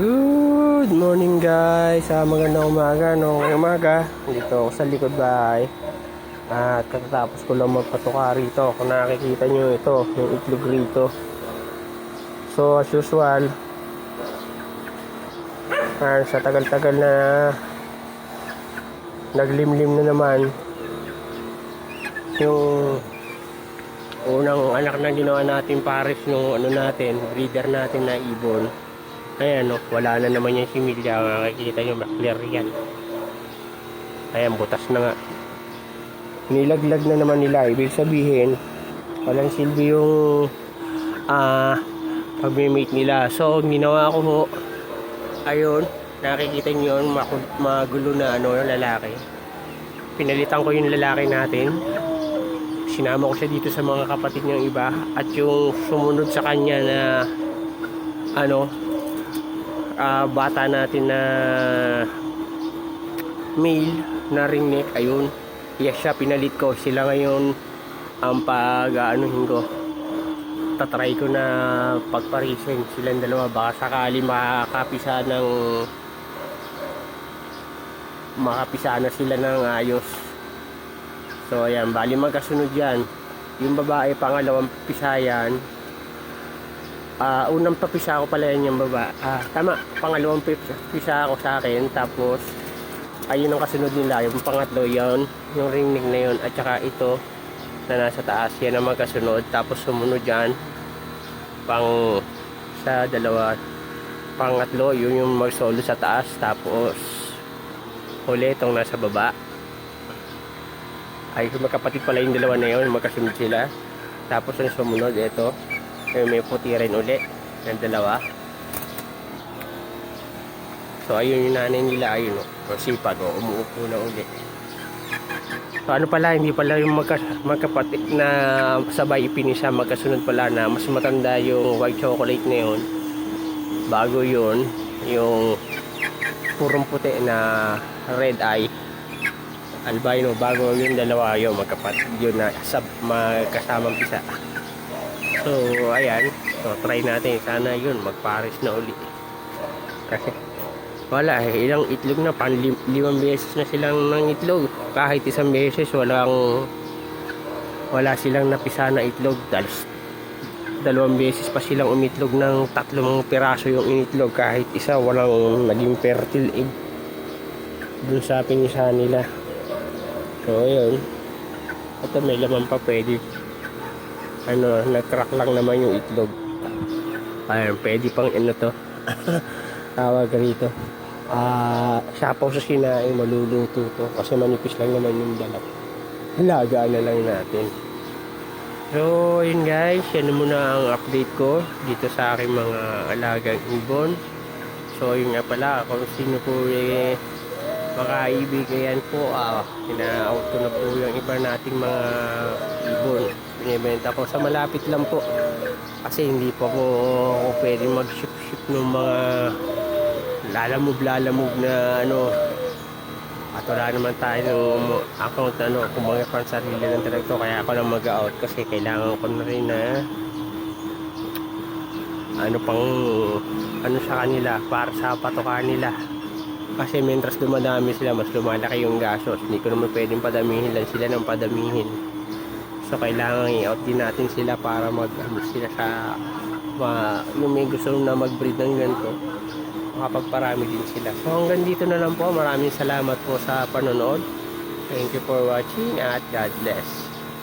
Good morning guys! Ah, magandang umaga. No, umaga, dito ako sa likod bahay. At katatapos ko lang magpatuka rito. Kung nakikita nyo ito, yung itlog rito. So as usual, ah, sa tagal-tagal na naglimlim na naman yung unang anak na ginawa natin pares nung ano natin, breeder natin na ibon. Ayan, no, wala na naman yung similya. Makikita nyo, clear yan. Ayan, butas na nga. Nilaglag na naman nila. Ibig sabihin, walang silbi yung ah pag-mate nila. So, ginawa ko ho, ayun, nakikita nyo yun, magulo na ano, yung lalaki. Pinalitan ko yung lalaki natin. Sinama ko siya dito sa mga kapatid niyang iba. At yung sumunod sa kanya na ano, ah, bata natin na male na ringneck ayun. Yes siya pinalit ko. Sila ngayon ang pag aanuhin ko. Tatry ko na pagparisin silang dalawa. Baka sakali makakapisa ng makapisa na sila ng ayos. So ayan bali magkasunod yan. Yung babae pangalawang pisayan Ah, unang papisa ko pala yan yung baba. Ah, tama, pangalawang pisa, pisa ako sa akin. Tapos, ayun ang kasunod nila. Yung pangatlo yon yung ringnig na yun. At saka ito, na nasa taas, yan ang magkasunod. Tapos sumunod yan, pang sa dalawa. Pangatlo, yun yung magsolo sa taas. Tapos, huli itong nasa baba. Ay, magkapatid pala yung dalawa na yun, magkasunod sila. Tapos ang sumunod, ito, eh, may puti rin uli ng dalawa. So ayun yung nanay nila ayun o oh, sipag o umuupo na uli. So ano pala hindi pala yung magka, magkapatid na sabay ipinisa magkasunod pala na mas matanda yung white chocolate na yun. Bago yun yung purong puti na red eye. Albino bago yung dalawa yun magkapatid yun na sab magkasamang pisa So, ayan. So, try natin. Sana yun, magpares na uli. Kasi, wala eh. Ilang itlog na. Pan lim limang beses na silang ng itlog. Kahit isang beses, walang wala silang napisa na itlog. Dahil dalawang beses pa silang umitlog ng tatlong piraso yung initlog. Kahit isa, walang naging fertile egg. Dun sa pinisa nila. So, ayun. Ito may laman pa pwede ano, nag-crack lang naman yung itlog. Ayun, pwede pang ano to. Tawag rito. Ah, sapaw sa sinaing maluluto to kasi manipis lang naman yung balat. Hilagaan na lang natin. So, yun guys, yan muna ang update ko dito sa aking mga alagang ibon. So, yun nga pala, kung sino po eh, makaibigayan po, ah, ina-out ko na po yung iba nating mga ibon. Binibenta ko sa malapit lang po. Kasi hindi po ako, ako pwede mag ship ship ng mga lalamove lalamove na ano. At wala naman tayo ng account ano kumbaga pang sarili ng direkto kaya ako lang mag out kasi kailangan ko na rin na ano pang ano sa kanila para sa patukan nila kasi mentras dumadami sila mas lumalaki yung gastos hindi ko naman pwedeng padamihin lang sila ng padamihin So kailangan i-out din natin sila para mag ano sila sa ma, yung may gusto na mag-breed ng ganito makapagparami din sila. So hanggang dito na lang po. Maraming salamat po sa panonood. Thank you for watching at God bless.